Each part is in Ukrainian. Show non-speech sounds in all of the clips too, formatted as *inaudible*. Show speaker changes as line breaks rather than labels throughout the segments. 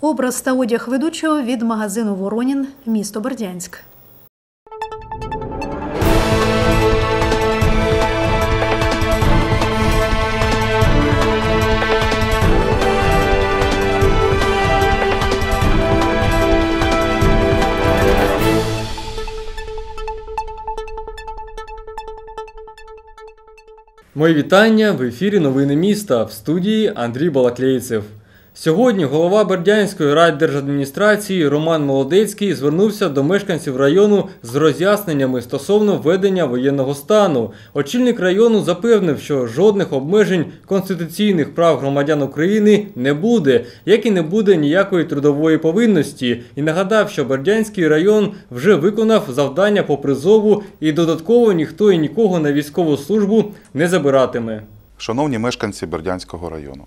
Образ та одяг ведучого від магазину Воронін, місто Бердянськ.
Мої вітання в ефірі Новини міста в студії Андрій Балаклейцев. Сьогодні голова Бердянської райдержадміністрації Роман Молодецький звернувся до мешканців району з роз'ясненнями стосовно введення воєнного стану. Очільник району запевнив, що жодних обмежень конституційних прав громадян України не буде, як і не буде ніякої трудової повинності, і нагадав, що Бердянський район вже виконав завдання по призову і додатково ніхто і нікого на військову службу не забиратиме.
Шановні мешканці Бердянського району,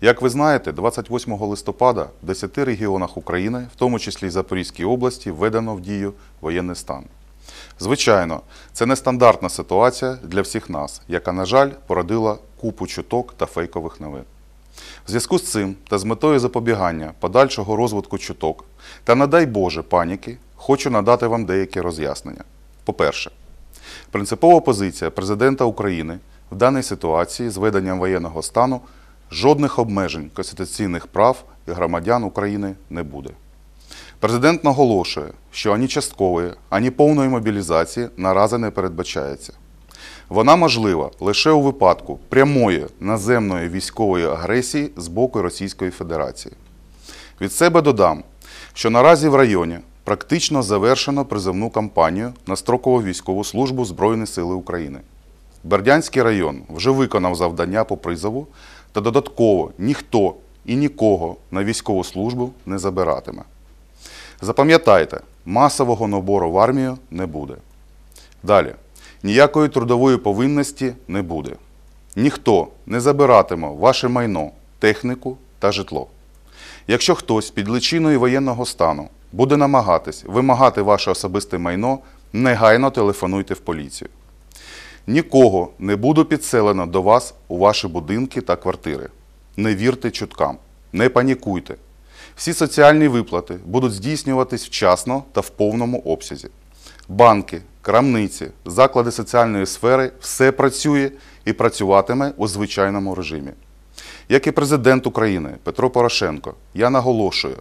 як ви знаєте, 28 листопада в 10 регіонах України, в тому числі й Запорізькій області, введено в дію воєнний стан. Звичайно, це нестандартна ситуація для всіх нас, яка, на жаль, породила купу чуток та фейкових новин. В зв'язку з цим та з метою запобігання подальшого розвитку чуток та, не дай Боже, паніки, хочу надати вам деякі роз'яснення. По-перше, Принципова позиція президента України в даній ситуації з введенням воєнного стану жодних обмежень конституційних прав і громадян України не буде. Президент наголошує, що ані часткової, ані повної мобілізації наразі не передбачається. Вона можлива лише у випадку прямої наземної військової агресії з боку Російської Федерації. Від себе додам, що наразі в районі практично завершено призовну кампанію на строкову військову службу Збройних сили України. Бердянський район вже виконав завдання по призову та додатково ніхто і нікого на військову службу не забиратиме. Запам'ятайте, масового набору в армію не буде. Далі, ніякої трудової повинності не буде. Ніхто не забиратиме ваше майно, техніку та житло. Якщо хтось під личиною воєнного стану буде намагатись вимагати ваше особисте майно, негайно телефонуйте в поліцію. Нікого не буде підселено до вас у ваші будинки та квартири. Не вірте чуткам, не панікуйте. Всі соціальні виплати будуть здійснюватись вчасно та в повному обсязі. Банки, крамниці, заклади соціальної сфери все працює і працюватиме у звичайному режимі. Як і президент України Петро Порошенко, я наголошую,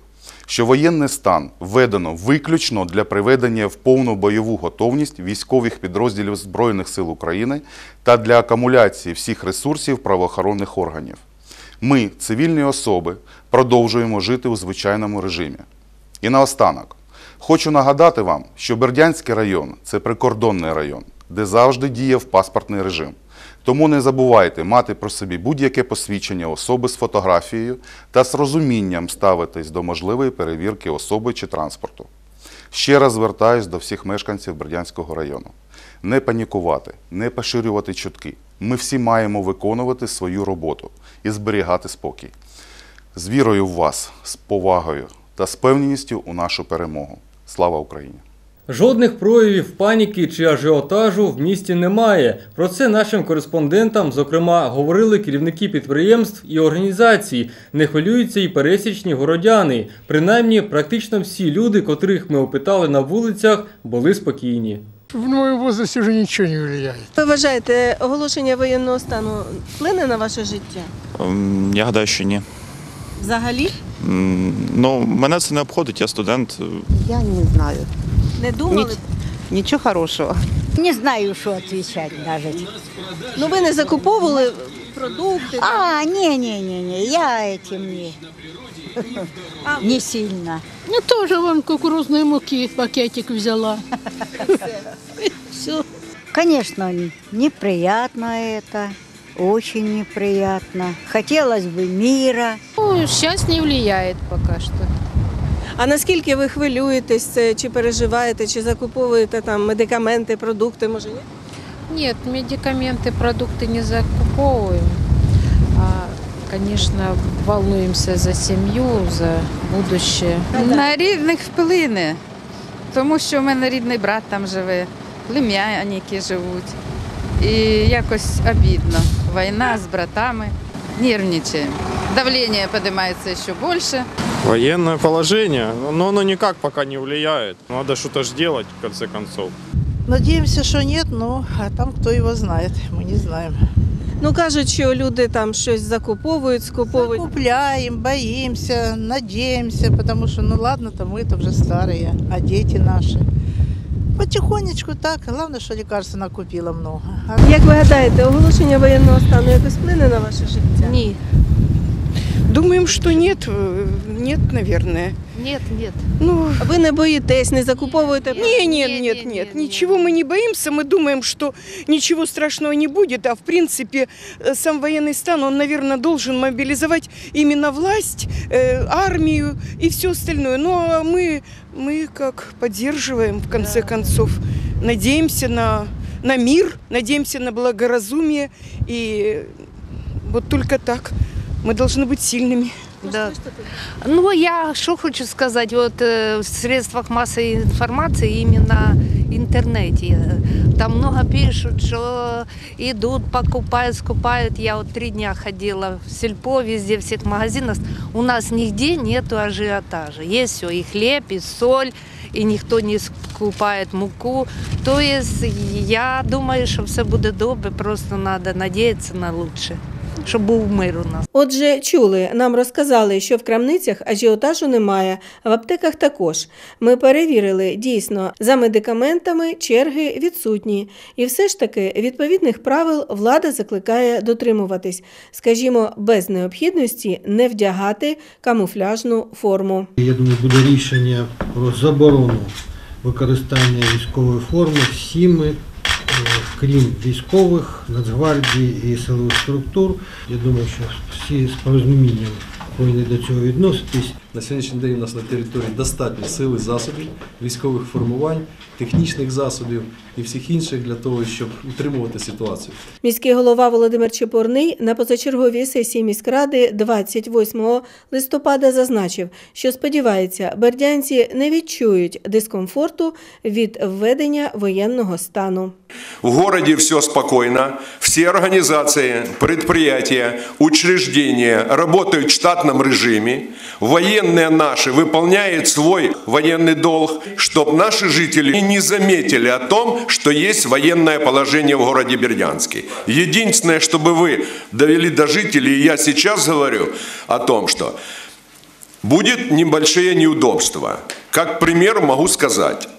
що воєнний стан введено виключно для приведення в повну бойову готовність військових підрозділів Збройних сил України та для акумуляції всіх ресурсів правоохоронних органів. Ми, цивільні особи, продовжуємо жити у звичайному режимі. І наостанок, хочу нагадати вам, що Бердянський район це прикордонний район, де завжди діяв паспортний режим. Тому не забувайте мати про собі будь-яке посвідчення особи з фотографією та з розумінням ставитись до можливої перевірки особи чи транспорту. Ще раз звертаюсь до всіх мешканців Бердянського району. Не панікувати, не поширювати чутки. Ми всі маємо виконувати свою роботу і зберігати спокій. З вірою в вас, з повагою та з певністю у нашу перемогу. Слава Україні!
Жодних проявів паніки чи ажіотажу в місті немає. Про це нашим кореспондентам, зокрема, говорили керівники підприємств і організацій. Не хвилюються і пересічні городяни. Принаймні, практично всі люди, котрих ми опитали на вулицях, були спокійні.
В моем возрасте уже ничего не влияет.
Ви вважаєте, оголошення воєнного стану вплине на ваше життя?
Ем, Я гадаю, що ні.
Взагалі?
Ну, мене це не обходить, я студент.
Я не знаю.
Не думали?
Ніч- Ничего хорошего.
Не знаю, что отвечать даже.
Ну ви не закуповували продукти?
А, не-не-не-не, я этим не, не сильно.
Я тоже вон кукурузной муки пакетик взяла. Все.
Конечно, неприятно это, очень неприятно. Хотелось бы мира.
Ну, сейчас не влияет пока что.
А наскільки ви хвилюєтесь, е, чи переживаєте, чи закуповуєте там медикаменти, продукти, може ні?
Нет, медикаменты, продукты не закуповываем. А, конечно, волнуемся за семью, за будущее.
На рідних вплине, тому що в мене рідний брат там живе, племянники живуть. І якось обідно. Війна з братами. Нервничаємо. давление поднимается еще больше.
Военное положение, но оно никак пока не влияет. Надо что-то ж делать, в конце концов.
Надеемся, что нет, но а там кто его знает, мы не знаем.
Ну кажуть, що люди там щось закуповують, скуповують.
Купляем, боимся, надеемся, потому что, ну ладно, то мы-то уже старые, а дети наши. Потихонечку так, главное, что лекарств накупила много. А
Як ви гадаєте, оголошення воєнного стану якось вплине на ваше життя?
Ні,
Думаем, что нет, э, нет, наверное.
нет, нет.
Ну,
Ви не боїтесь, не закуповуєте?
не, нет,
Не,
нет,
не,
нет,
не,
ничего мы не боимся, мы думаем, что ничего страшного не будет, а в принципе э, сам военный стан, он, наверное, должен мобилизовать именно власть, э, армию и все остальное. Но мы, мы как поддерживаем, в конце концов, надеемся на, на мир, надеемся на благоразумие, и вот только так мы должны быть сильными.
Да. Ну, я что хочу сказать, вот э, в средствах массовой информации, именно в интернете, э, там много пишут, что идут, покупают, скупают. Я вот три дня ходила в сельпо, везде, в всех магазинах. У нас нигде нету ажиотажа. Есть все, и хлеб, и соль, и никто не скупает муку. То есть я думаю, що все буде добре, просто треба надіятися на лучше, щоб був мир у нас.
Отже, чули, нам розказали, що в крамницях ажіотажу немає, в аптеках також. Ми перевірили, дійсно, за медикаментами черги відсутні. І все ж таки відповідних правил влада закликає дотримуватись, скажімо, без необхідності не вдягати камуфляжну форму.
Я думаю, буде рішення про заборону використання військової форми всіми, крім військових, Нацгвардії і силових структур. Я думаю, що всі з порозумінням повинні до цього відноситись.
На сьогоднішній день у нас на території достатньо сили засобів, військових формувань, технічних засобів і всіх інших для того, щоб утримувати ситуацію.
Міський голова Володимир Чепурний на позачерговій сесії міськради 28 листопада зазначив, що сподівається, бердянці не відчують дискомфорту від введення воєнного стану.
В городе все спокойно, все организации, предприятия, учреждения работают в штатном режиме, военные наши выполняют свой военный долг, чтобы наши жители не заметили о том, что есть военное положение в городе Бердянске. Единственное, чтобы вы довели до жителей, и я сейчас говорю о том, что будет небольшие неудобства. Как пример могу сказать,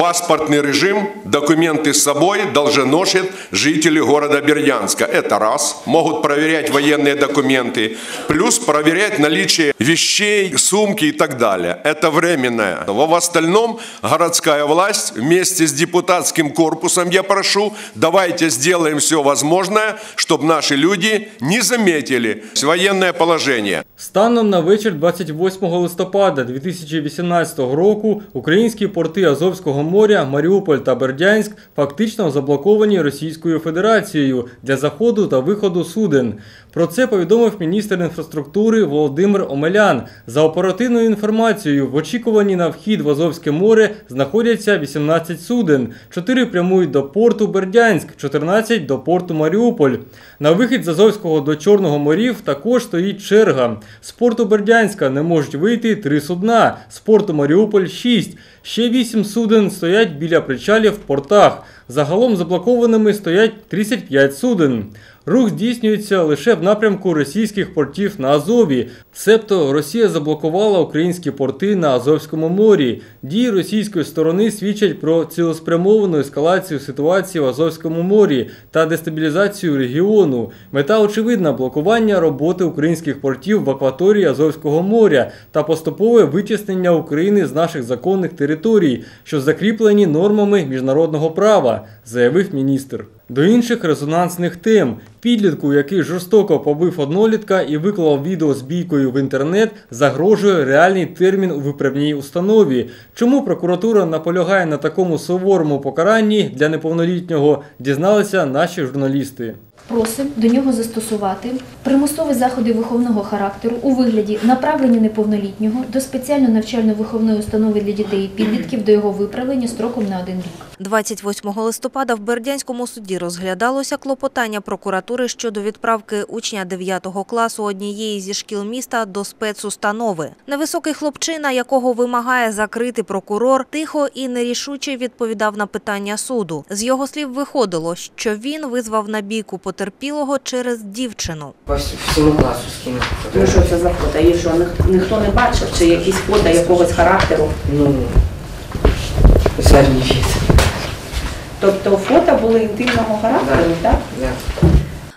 Паспортный режим, документы с собой должны носят жители города Бердянска. Это раз. Могут проверять военные документы. Плюс проверять наличие вещей, сумки и так далее. Это временное. В остальном городская власть вместе с депутатским корпусом я прошу, давайте сделаем все возможное, чтобы наши люди не заметили военное положение.
Станом на вечір 28 листопада 2018 року українські порти Азовського моря, Маріуполь та Бердянськ фактично заблоковані Російською Федерацією для заходу та виходу суден. Про це повідомив міністр інфраструктури Володимир Омелян. За оперативною інформацією, в очікуванні на вхід в Азовське море знаходяться 18 суден. 4 прямують до порту Бердянськ, 14 до порту Маріуполь. На вихід з Азовського до Чорного морів також стоїть черга. З порту Бердянська не можуть вийти 3 судна, з порту Маріуполь 6. Ще 8 суден стоять біля причалів в портах. Загалом заблокованими стоять 35 суден. Рух здійснюється лише в напрямку російських портів на Азові. Себто Росія заблокувала українські порти на Азовському морі. Дії російської сторони свідчать про цілеспрямовану ескалацію ситуації в Азовському морі та дестабілізацію регіону. Мета очевидна блокування роботи українських портів в акваторії Азовського моря та поступове витіснення України з наших законних територій, що закріплені нормами міжнародного права, заявив міністр. До інших резонансних тем. Підлітку, який жорстоко побив однолітка і виклав відео з бійкою в інтернет, загрожує реальний термін у виправній установі. Чому прокуратура наполягає на такому суворому покаранні для неповнолітнього, дізналися наші журналісти.
Просимо до нього застосувати примусові заходи виховного характеру у вигляді направлення неповнолітнього до спеціально навчально-виховної установи для дітей і підлітків до його виправлення строком на один рік.
28 листопада в Бердянському суді розглядалося клопотання прокуратури щодо відправки учня 9 класу однієї зі шкіл міста до спецустанови. Невисокий хлопчина, якого вимагає закрити прокурор, тихо і нерішуче відповідав на питання суду. З його слів виходило, що він визвав на бійку потерпілого через дівчину.
Всьому класу скинув.
Ну що це за фото? Є що ніхто не бачив, чи якісь фото якогось характеру?
Ну, задній вид.
Тобто фото були інтимного характеру, так?
Да.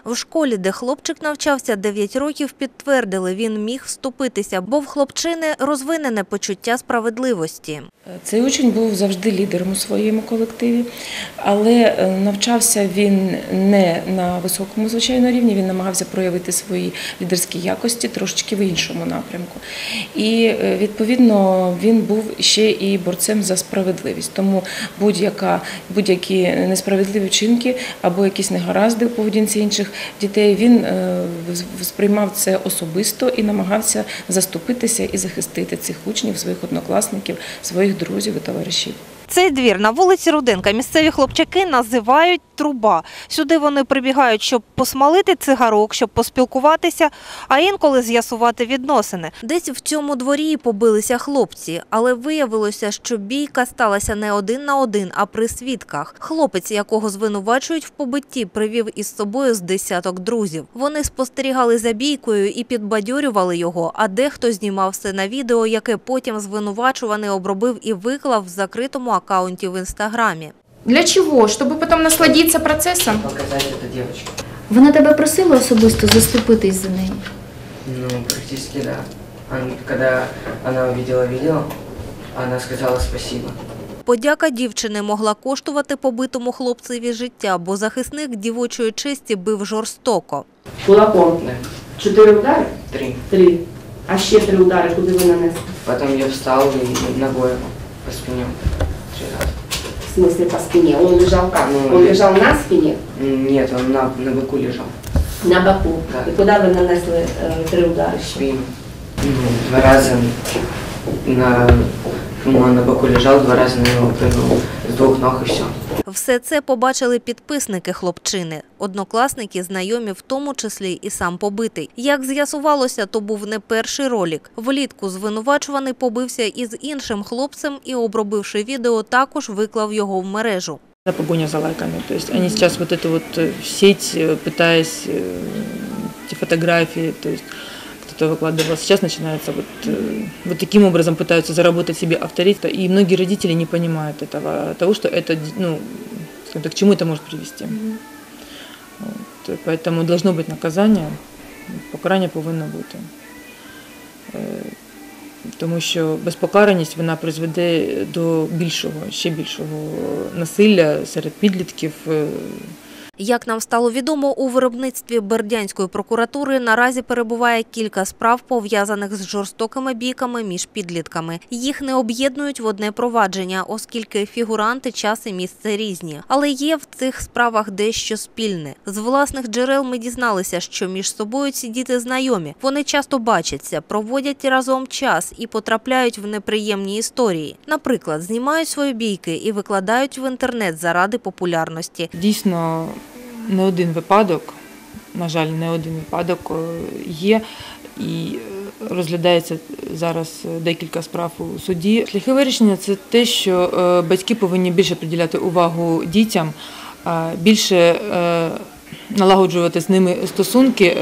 В школі, де хлопчик навчався 9 років, підтвердили, він міг вступитися, бо в хлопчини розвинене почуття справедливості.
Цей учень був завжди лідером у своєму колективі, але е, навчався він не на високому звичайно рівні, він намагався проявити свої лідерські якості трошечки в іншому напрямку. І е, відповідно він був ще і борцем за справедливість. Тому будь-які несправедливі вчинки або якісь негаразди у поведінці інших дітей, він е, сприймав це особисто і намагався заступитися і захистити цих учнів, своїх однокласників, своїх друзів і товаришів.
Цей двір на вулиці Руденка місцеві хлопчаки називають труба. Сюди вони прибігають, щоб посмалити цигарок, щоб поспілкуватися, а інколи з'ясувати відносини. Десь в цьому дворі побилися хлопці, але виявилося, що бійка сталася не один на один, а при свідках. Хлопець, якого звинувачують в побитті, привів із собою з десяток друзів. Вони спостерігали за бійкою і підбадьорювали його, а дехто знімав все на відео, яке потім звинувачуваний обробив і виклав в закритому акаунті в інстаграмі.
Для чего? Чтобы потом насладиться процессом?
Показать это девочке.
Вона тебе просила особисто заступитись за неї.
Ну, практически да. Ан- Когда она увидела видео, она сказала спасибо.
Подяка дівчини могла коштувати побитому хлопцеві життя, бо захисник дівочої честі бив жорстоко.
Кулаком. Чотири удари?
Три.
Три. А ще три удари, куди ви нанесли?
Потом я встал и ногой по спине.
Смысле по спине? Он лежал как?
Ну,
Он лежал на спине?
Нет, он на, на боку лежал.
На боку.
Да.
И куда вы нанесли э, три удара?
В спину. Ну, два раза на, ну, он на боку лежал, два раза на него прыгнул с двух ног и все.
Все це побачили підписники хлопчини, однокласники, знайомі, в тому числі і сам побитий. Як з'ясувалося, то був не перший ролик. Влітку звинувачуваний побився із іншим хлопцем і, обробивши відео, також виклав його в мережу.
За погоня за лайками. То есть они сейчас вот эту вот э, сеть, э, пытаясь э, эти фотографии, то есть кто-то выкладывал. Сейчас начинается вот, э, вот таким образом пытаются заработать себе авторитет. И многие родители не понимают этого, того, что это, ну, скажем так, к чему это может привести. Вот, поэтому должно быть наказание, покарання повинно бути. Е, Тому що безпокараність вона призведе до більшого, ще більшого насилля серед підлітків.
Як нам стало відомо, у виробництві Бердянської прокуратури наразі перебуває кілька справ, пов'язаних з жорстокими бійками між підлітками. Їх не об'єднують в одне провадження, оскільки фігуранти, час і місце різні. Але є в цих справах дещо спільне. З власних джерел ми дізналися, що між собою ці діти знайомі. Вони часто бачаться, проводять разом час і потрапляють в неприємні історії. Наприклад, знімають свої бійки і викладають в інтернет заради популярності.
Дійсно, не один випадок, на жаль, не один випадок е, є. І е, розглядається зараз е, декілька справ у суді. Шляхи вирішення це те, що батьки повинні більше приділяти увагу дітям, більше налагоджувати з ними стосунки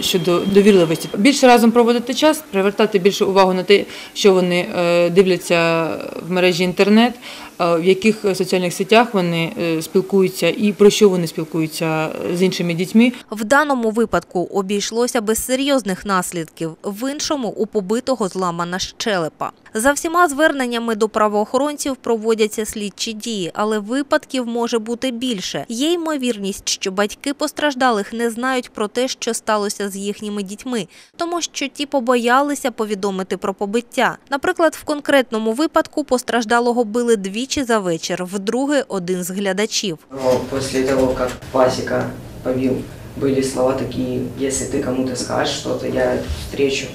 щодо довірливості. Більше разом проводити час, привертати більше увагу на те, що вони дивляться в мережі інтернет, е, в яких соціальних сетях вони е, спілкуються і про що вони спілкуються з іншими дітьми.
В даному випадку обійшлося без серйозних наслідків, в іншому у побитого зламана щелепа. За всіма зверненнями до правоохоронців проводяться слідчі дії, але випадків може бути більше. Є ймовірність, що батьки постраждалих не знають про те, що сталося з їхніми дітьми, тому що ті побоялися повідомити про побиття. Наприклад, в конкретному випадку постраждалого били двічі за вечір, вдруге один з глядачів.
Но после того, как Пасека побил были слова такие, если ты кому-то скажешь что-то, я встречу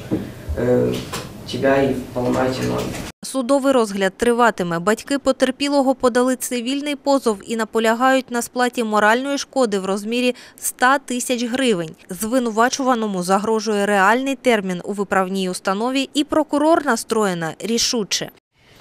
э, тебя и в полноте
Судовий розгляд триватиме. Батьки потерпілого подали цивільний позов і наполягають на сплаті моральної шкоди в розмірі 100 тисяч гривень. Звинувачуваному загрожує реальний термін у виправній установі, і прокурор настроєна рішуче.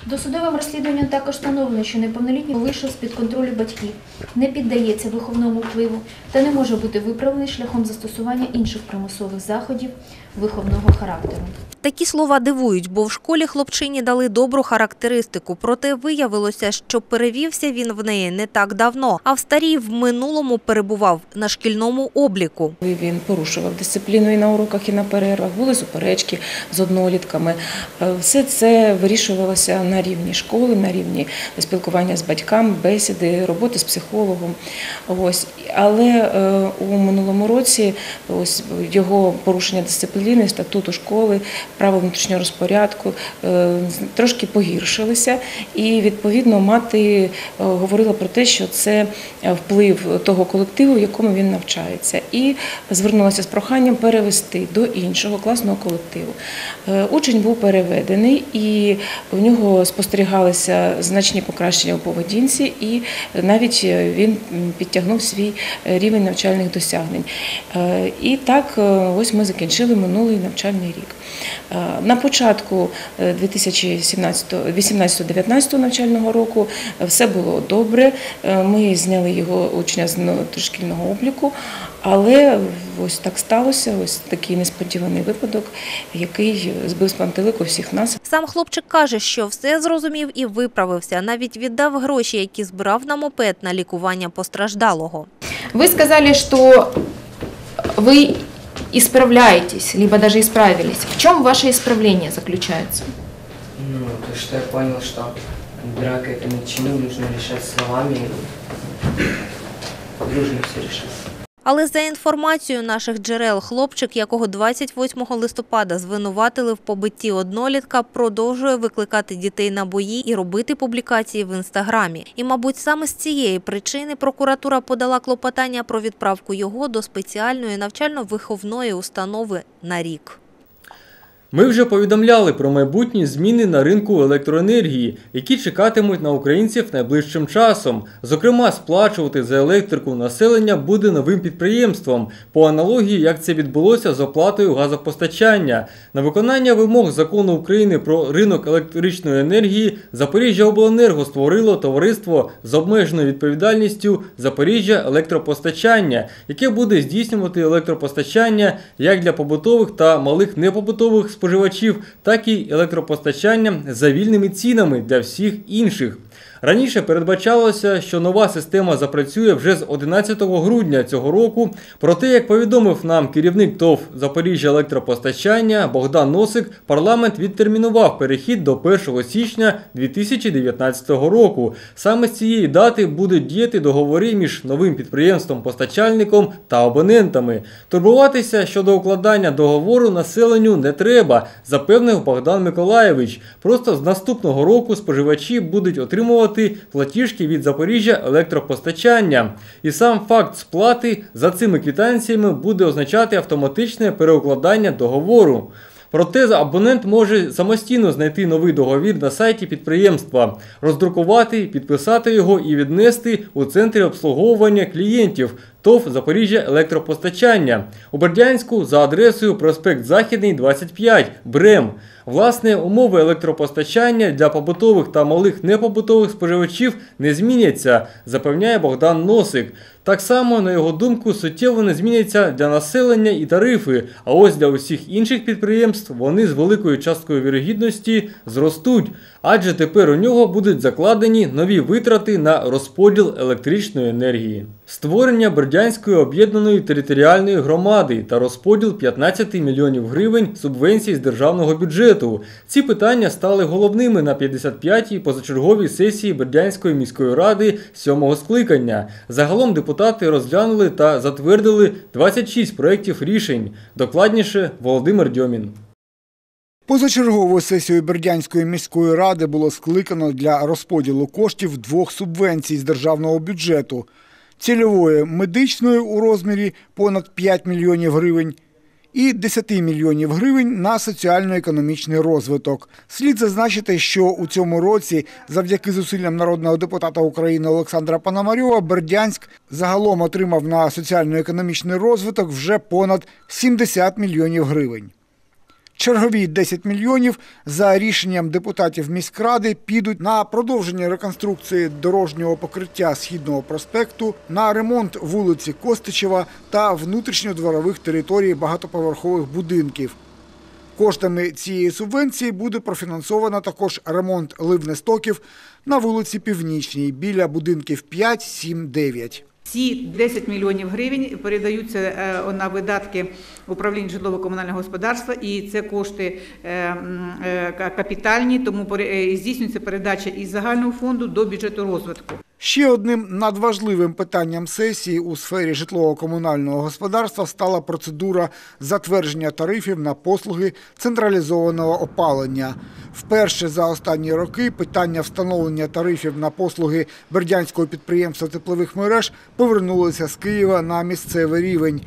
Досудовим розслідуванням також встановлено, що неповнолітній вийшов з-під контролю батьків, не піддається виховному впливу та не може бути виправлений шляхом застосування інших примусових заходів виховного характеру.
Такі слова дивують, бо в школі хлопчині дали добру характеристику. Проте виявилося, що перевівся він в неї не так давно, а в старій в минулому перебував на шкільному обліку.
Він порушував дисципліну і на уроках, і на перервах, були суперечки з однолітками. Е, Все це вирішувалося на рівні школи, на рівні спілкування з батьками, бесіди, роботи з психологом. Ось. Але е, у минулому році ось його порушення дисципліни, статуту школи, право внутрішнього розпорядку е, трошки погіршилися. І відповідно мати е, говорила про те, що це е, вплив того колективу, в якому він навчається, і звернулася з проханням перевести до іншого класного колективу. Учень був переведений, і в нього спостерігалися значні покращення у поведінці, і навіть він підтягнув свій рівень навчальних досягнень. І так, ось ми закінчили минулий навчальний рік. Е, На початку 2018-19 навчального року е, все було добре. Е, Ми зняли його учня з дошкільного обліку, але ось так сталося, ось такий несподіваний випадок, який збив з пантелику всіх нас.
Сам хлопчик каже, що все зрозумів і виправився. Навіть віддав гроші, які збирав на мопед на лікування постраждалого.
Вы сказали, что вы исправляетесь, либо даже исправились. В чем ваше исправление заключается?
Ну, то, что я понял, что драка это ни к чему, нужно решать словами, дружно все решать.
Але за інформацією наших джерел, хлопчик, якого 28 листопада звинуватили в побитті однолітка, продовжує викликати дітей на бої і робити публікації в інстаграмі. І, мабуть, саме з цієї причини прокуратура подала клопотання про відправку його до спеціальної навчально-виховної установи на рік.
Ми вже повідомляли про майбутні зміни на ринку електроенергії, які чекатимуть на українців найближчим часом. Зокрема, сплачувати за електрику населення буде новим підприємством, по аналогії, як це відбулося з оплатою газопостачання. На виконання вимог закону України про ринок електричної енергії Запоріжжя Обленерго створило товариство з обмеженою відповідальністю Запоріжжя Електропостачання, яке буде здійснювати електропостачання як для побутових та малих непобутових споживачів, так і електропостачання за вільними цінами для всіх інших. Раніше передбачалося, що нова система запрацює вже з 11 грудня цього року. Проте, як повідомив нам керівник ТОВ Запоріжжя електропостачання Богдан Носик, парламент відтермінував перехід до 1 січня 2019 року. Саме з цієї дати будуть діяти договори між новим підприємством-постачальником та абонентами. Турбуватися щодо укладання договору населенню не треба, запевнив Богдан Миколаєвич. Просто з наступного року споживачі будуть отримувати платіжки від Запоріжжя електропостачання. І сам факт сплати за цими квітанціями буде означати автоматичне переукладання договору. Проте абонент може самостійно знайти новий договір на сайті підприємства, роздрукувати, підписати його і віднести у центрі обслуговування клієнтів ТОВ Запоріжжя електропостачання у Бердянську за адресою проспект Західний 25 Брем. Власне, умови електропостачання для побутових та малих непобутових споживачів не зміняться, запевняє Богдан Носик. Так само, на його думку, суттєво не зміняться для населення і тарифи, а ось для усіх інших підприємств вони з великою часткою вірогідності зростуть, адже тепер у нього будуть закладені нові витрати на розподіл електричної енергії. Створення Бердянської об'єднаної територіальної громади та розподіл 15 мільйонів гривень субвенцій з державного бюджету. Ці питання стали головними на 55-й позачерговій сесії Бердянської міської ради сьомого скликання. Загалом депутати розглянули та затвердили 26 проєктів рішень. Докладніше Володимир Дьомін.
Позачергову сесію Бердянської міської ради було скликано для розподілу коштів двох субвенцій з державного бюджету. Цільової медичної у розмірі понад 5 мільйонів гривень і 10 мільйонів гривень на соціально-економічний розвиток. Слід зазначити, що у цьому році, завдяки зусиллям народного депутата України Олександра Пономарьова, Бердянськ загалом отримав на соціально-економічний розвиток вже понад 70 мільйонів гривень. Чергові 10 мільйонів за рішенням депутатів міськради підуть на продовження реконструкції дорожнього покриття східного проспекту, на ремонт вулиці Костичева та внутрішньодворових територій багатоповерхових будинків. Коштами цієї субвенції буде профінансовано також ремонт ливнестоків на вулиці Північній біля будинків 5, 7, 9.
Ці 10 мільйонів гривень передаються е, на видатки управління житлово-комунального господарства, і це кошти е, е, ка- капітальні, тому здійснюється передача із загального фонду до бюджету розвитку.
Ще одним надважливим питанням сесії у сфері житлово-комунального господарства стала процедура затвердження тарифів на послуги централізованого опалення. Вперше за останні роки питання встановлення тарифів на послуги Бердянського підприємства теплових мереж повернулося з Києва на місцевий рівень.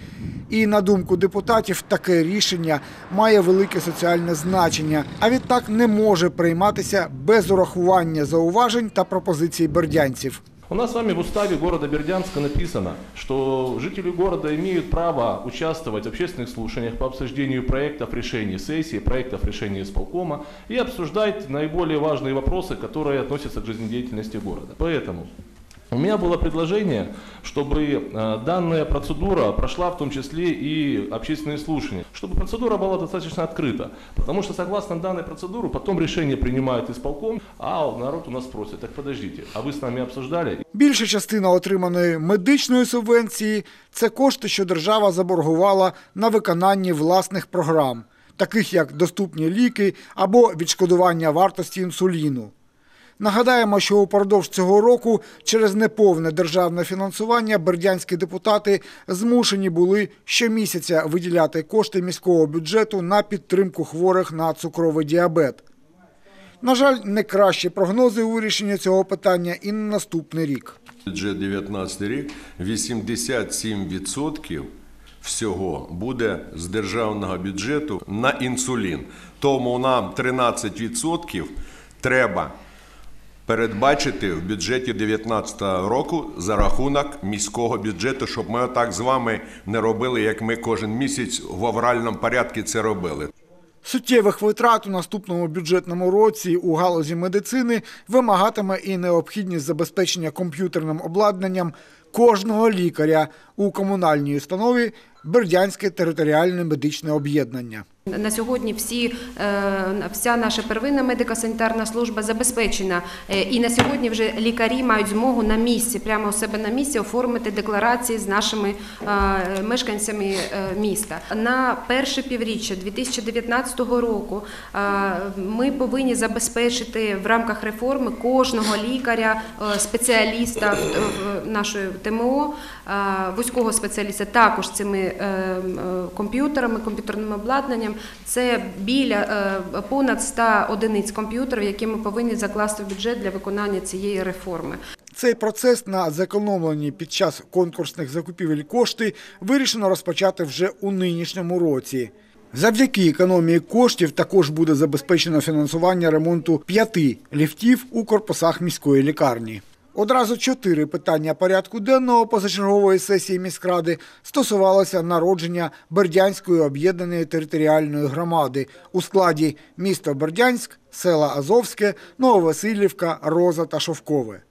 І на думку депутатів, таке рішення має велике соціальне значення, а відтак не може прийматися без урахування зауважень та пропозицій бердянців.
У нас с вами в уставе города Бердянска написано, что жители города имеют право участвовать в общественных слушаниях по обсуждению проектов решений сессии, проектов решений исполкома и обсуждать наиболее важные вопросы, которые относятся к жизнедеятельности города. Поэтому у меня было предложение, чтобы э, данная процедура прошла в том числе и общественные слушания, чтобы процедура была достаточно открыта, потому что согласно данной процедуре потом решение принимает исполком, а народ у нас спросит, так подождите, а вы с нами обсуждали?
Більша частина отриманої медичної субвенції це кошти, що держава заборгувала на виконанні власних програм, таких як доступні ліки або відшкодування вартості інсуліну. Нагадаємо, що упродовж цього року через неповне державне фінансування бердянські депутати змушені були щомісяця виділяти кошти міського бюджету на підтримку хворих на цукровий діабет. На жаль, не кращі прогнози у вирішенні цього питання і на наступний рік.
Бюджет 19 рік 87% всього буде з державного бюджету на інсулін. Тому нам 13% треба передбачити в бюджеті 2019 року за рахунок міського бюджету, щоб ми отак з вами не робили, як ми кожен місяць в авральному порядку це робили.
Суттєвих витрат у наступному бюджетному році у галузі медицини вимагатиме і необхідність забезпечення комп'ютерним обладнанням кожного лікаря у комунальній установі Бердянське територіальне медичне об'єднання.
На сьогодні всі, е, вся наша первинна медико-санітарна служба забезпечена. Е, І на сьогодні вже лікарі мають змогу на місці, прямо у себе на місці, оформити декларації з нашими е, мешканцями міста. На перше півріччя 2019 року ми повинні забезпечити в рамках реформи кожного лікаря, спеціаліста нашої ТМО, вузького спеціаліста також цими комп'ютерами, комп'ютерним обладнанням. Це біля е, понад 100 одиниць комп'ютерів, які ми повинні закласти в бюджет для виконання цієї реформи.
Цей процес на зекономлені під час конкурсних закупівель кошти вирішено розпочати вже у нинішньому році. Завдяки економії коштів також буде забезпечено фінансування ремонту п'яти ліфтів у корпусах міської лікарні. Одразу чотири питання порядку денного позачергової сесії міськради стосувалося народження Бердянської об'єднаної територіальної громади у складі міста Бердянськ, села Азовське, Нововасильівка, Роза та Шовкове.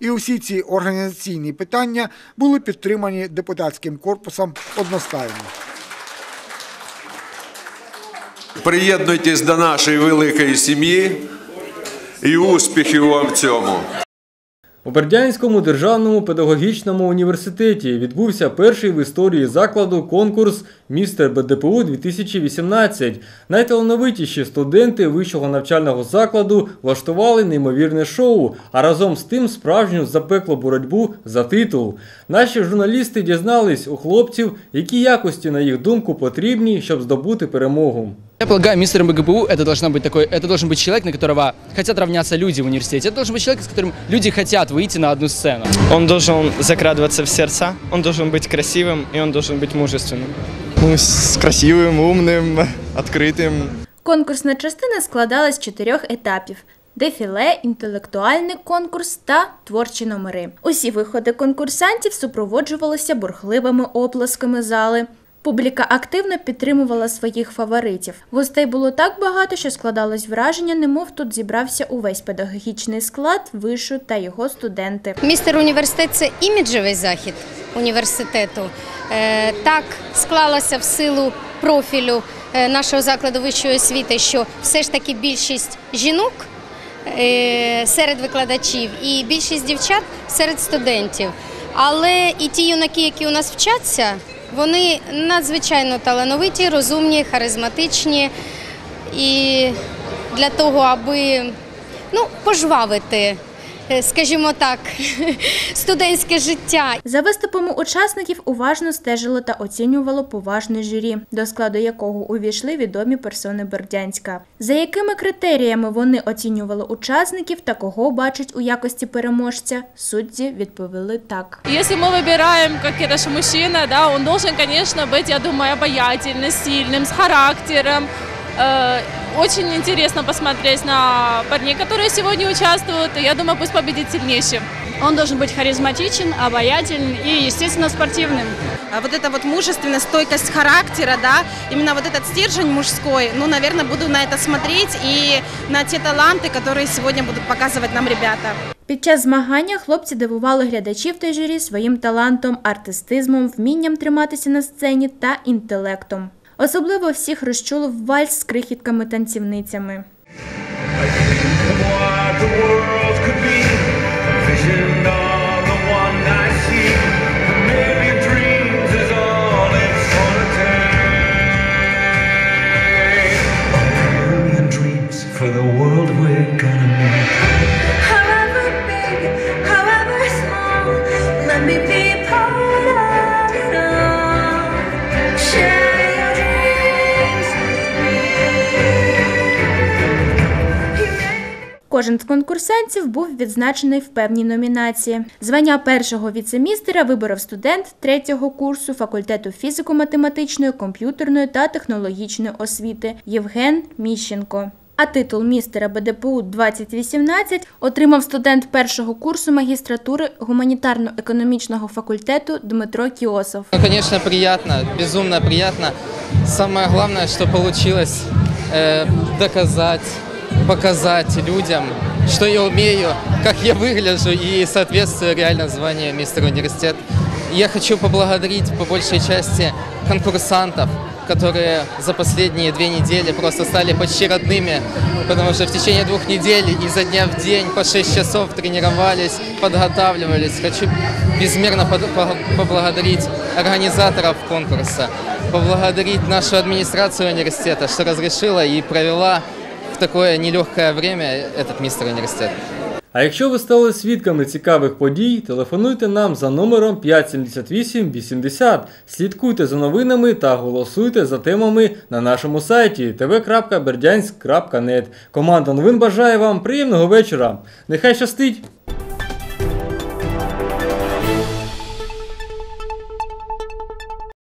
І усі ці організаційні питання були підтримані депутатським корпусом одностайно.
Приєднуйтесь до нашої великої сім'ї і успіхів вам в цьому.
У Бердянському державному педагогічному університеті відбувся перший в історії закладу конкурс Містер БДПУ 2018. Найталановитіші студенти вищого навчального закладу влаштували неймовірне шоу, а разом з тим справжню запеклу боротьбу за титул. Наші журналісти дізнались у хлопців, які якості, на їх думку, потрібні, щоб здобути перемогу.
Я полагаю, мистером БГБУ это, должна быть такой, это должен быть человек, на которого хотят равняться люди в университете. Это должен быть человек, с которым люди хотят выйти на одну сцену.
Он должен закрадываться в сердца, он должен быть красивым и он должен быть мужественным. Ну, с красивым, умным, открытым.
Конкурсна частина складалась з чотирьох етапів: дефіле, інтелектуальний конкурс та творчі номери. Усі виходи конкурсантів супроводжувалися бурхливими оплесками зали. Публіка активно підтримувала своїх фаворитів. Гостей було так багато, що складалось враження, немов тут зібрався увесь педагогічний склад вишу та його студенти.
Містер університет це іміджевий захід університету. Е, Так склалося в силу профілю е, нашого закладу вищої освіти, що все ж таки більшість жінок е, серед викладачів і більшість дівчат серед студентів. Але і ті юнаки, які у нас вчаться, вони надзвичайно талановиті, розумні, харизматичні. І для того, аби ну, пожвавити, скажімо так, *laughs* студентське життя.
За виступами учасників уважно стежило та оцінювало поважне журі, до складу якого увійшли відомі персони Бердянська. За якими критеріями вони оцінювали учасників та кого бачать у якості переможця, судді відповіли так.
Если мы выбираем, как это же мужчина, да, он должен, конечно, быть, я думаю, обаятельным, сильным, с характером. Э, Очень интересно посмотреть на парней, которые сегодня участвуют. И я думаю, пусть победит сильнейший.
Он должен быть харизматичен, обаятельным и, естественно, спортивным.
А вот эта вот мужественность, стойкость характера, да, именно вот этот стержень мужской, ну, наверное, буду на это смотреть и на те таланты, которые сегодня будут показывать нам ребята.
Під час змагання хлопці дивували глядачів та журі своїм талантом, артистизмом, вмінням триматися на сцені та інтелектом. Особливо всіх розчулив вальс з крихітками-танцівницями.
For
Кожен з конкурсантів був відзначений в певній номінації. Звання першого віцемістера виборов студент третього курсу факультету фізико-математичної, комп'ютерної та технологічної освіти Євген Міщенко. А титул містера БДПУ 2018 отримав студент першого курсу магістратури гуманітарно-економічного факультету Дмитро Кіосов.
Ну, конечно, приятно, безумно приятно. Самое главное, что получилось э, доказать, показать людям, что я умею, как я выгляжу и соответствую реально званию мистер университет. Я хочу поблагодарить по большей части конкурсантов, которые за последние две недели просто стали почти родными, потому что в течение двух недель изо дня в день по 6 часов тренировались, подготавливались. Хочу безмерно поблагодарить организаторов конкурса, поблагодарить нашу администрацию университета, что разрешила и провела в таке нелегке время этот мистер університет.
А якщо ви стали свідками цікавих подій, телефонуйте нам за номером 578 80. Слідкуйте за новинами та голосуйте за темами на нашому сайті tv.berdyansk.net. Команда новин бажає вам приємного вечора. Нехай щастить!